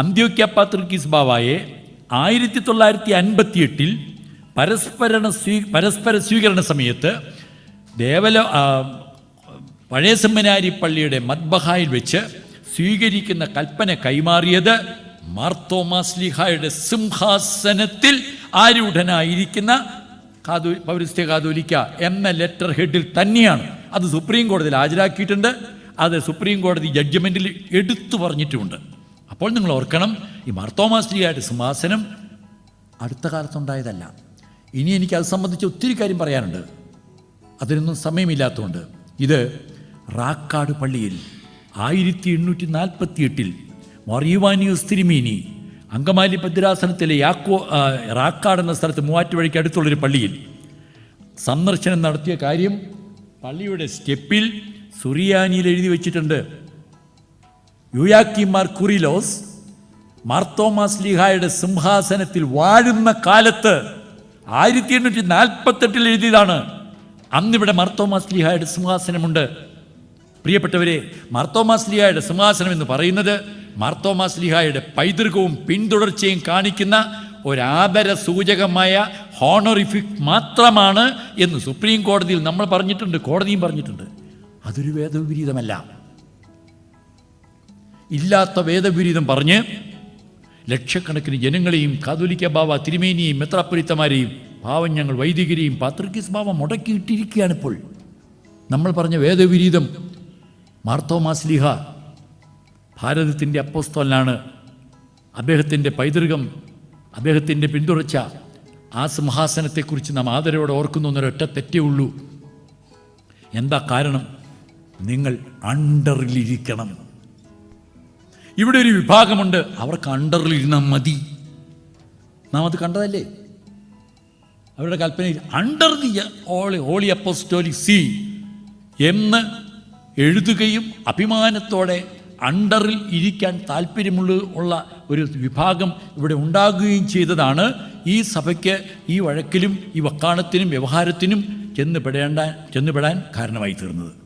അന്ത്യോക്യ പാത്രിക്കീസ് ബാവായെ ആയിരത്തി തൊള്ളായിരത്തി അൻപത്തി എട്ടിൽ പരസ്പരണ സ്വീ പരസ്പര സ്വീകരണ സമയത്ത് ദേവല പഴയ സെമ്മനാരി പള്ളിയുടെ മദ്ബഹായിൽ വെച്ച് സ്വീകരിക്കുന്ന കൽപ്പന കൈമാറിയത് മാർത്തോമാസ്ലിഹായുടെ സിംഹാസനത്തിൽ ആരൂഢനായിരിക്കുന്ന കാതോ പൗരസ്ത്യ കാതോലിക്ക എന്ന ലെറ്റർ ഹെഡിൽ തന്നെയാണ്. അത് സുപ്രീം കോടതിയിൽ ഹാജരാക്കിയിട്ടുണ്ട്. അത് സുപ്രീം കോടതി ജഡ്ജ്മെന്റിൽ എടുത്തു പറഞ്ഞിട്ടുമുണ്ട്. അപ്പോൾ നിങ്ങൾ ഓർക്കണം ഈ മാർത്തോമാസ്ലിഹയുടെ സിംഹാസനം അടുത്ത കാലത്തുണ്ടായതല്ല. ഇനി എനിക്ക് അത് സംബന്ധിച്ച് ഒത്തിരി കാര്യം പറയാനുണ്ട്. അതിനൊന്നും സമയമില്ലാത്തതുകൊണ്ട്. ഇത് റാക്കാട് പള്ളിയിൽ ആയിരത്തി എണ്ണൂറ്റി നാൽപ്പത്തി എട്ടിൽ മൊറിയുവാനിയോസ് തിരുമീനി അങ്കമാലി ഭദ്രാസനത്തിലെ യാക്കോ റാക്കാട് എന്ന സ്ഥലത്ത് മൂവാറ്റുപുഴയ്ക്ക് അടുത്തുള്ളൊരു പള്ളിയിൽ സന്ദർശനം നടത്തിയ കാര്യം പള്ളിയുടെ സ്റ്റെപ്പിൽ സുറിയാനിയിൽ എഴുതി വച്ചിട്ടുണ്ട്. യുയാക്കിമാർ കുറിലോസ് മാർത്തോമാസ് ലീഹായുടെ സിംഹാസനത്തിൽ വാഴുന്ന കാലത്ത് ആയിരത്തി എണ്ണൂറ്റി നാൽപ്പത്തെട്ടിൽ എഴുതിയതാണ്. അന്നിവിടെ മാർത്തോമാസ് ലീഹായുടെ സിംഹാസനമുണ്ട്. പ്രിയപ്പെട്ടവരെ മാർത്തോമാസ് ലീഹായുടെ സിംഹാസനം എന്ന് പറയുന്നത് മാർത്തോമാസ് ലീഹായുടെ പൈതൃകവും പിന്തുടർച്ചയും കാണിക്കുന്ന ഒരാദര സൂചകമായ ഹോണറിഫിക് മാത്രമാണ് എന്ന് സുപ്രീം കോടതിയിൽ നമ്മൾ പറഞ്ഞിട്ടുണ്ട് കോടതിയും പറഞ്ഞിട്ടുണ്ട്. അതൊരു വേദവിപരീതമല്ല. ഇല്ലാത്ത വേദവിരീതം പറഞ്ഞ് ലക്ഷക്കണക്കിന് ജനങ്ങളെയും കാതോലിക്ക ബാവ തിരുമേനിയും മെത്രാപ്പൊലിത്തമാരെയും പാവം ഞങ്ങൾ വൈദികരെയും പാത്രിക്കിസ് ബാവ മുടക്കിയിട്ടിരിക്കുകയാണിപ്പോൾ നമ്മൾ പറഞ്ഞ വേദവിരീതം മാർത്തോമാസ്ലിഹ ഭാരതത്തിന്റെ അപ്പോസ്തോലാണ് അദ്ദേഹത്തിന്റെ പൈതൃകം അദ്ദേഹത്തിന്റെ പിന്തുടർച്ച ആ സിംഹാസനത്തെക്കുറിച്ച് നാം ആദരവോടെ ഓർക്കുന്നു എന്നൊരൊറ്റ തെറ്റേ ഉള്ളൂ. എന്താ കാരണം? നിങ്ങൾ അണ്ടറിലിരിക്കണം. ഇവിടെ ഒരു വിഭാഗമുണ്ട്. അവർക്ക് അണ്ടറിൽ ഇരുന്നാൽ മതി. നാം അത് കണ്ടതല്ലേ? അവരുടെ കൽപ്പനയിൽ under the holy holy apostolic see എന്ന് എഴുതുകയും അഭിമാനത്തോടെ അണ്ടറിൽ ഇരിക്കാൻ താല്പര്യമുള്ള ഉള്ള ഒരു വിഭാഗം ഇവിടെ ഉണ്ടാകുകയും ചെയ്തതാണ്. ഈ സഭയ്ക്ക് ഈ വഴക്കിലും ഈ വക്കാണത്തിനും വ്യവഹാരത്തിനും ചെന്നുപെടേണ്ട ചെന്നുപെടാൻ കാരണമായി തീർന്നത്.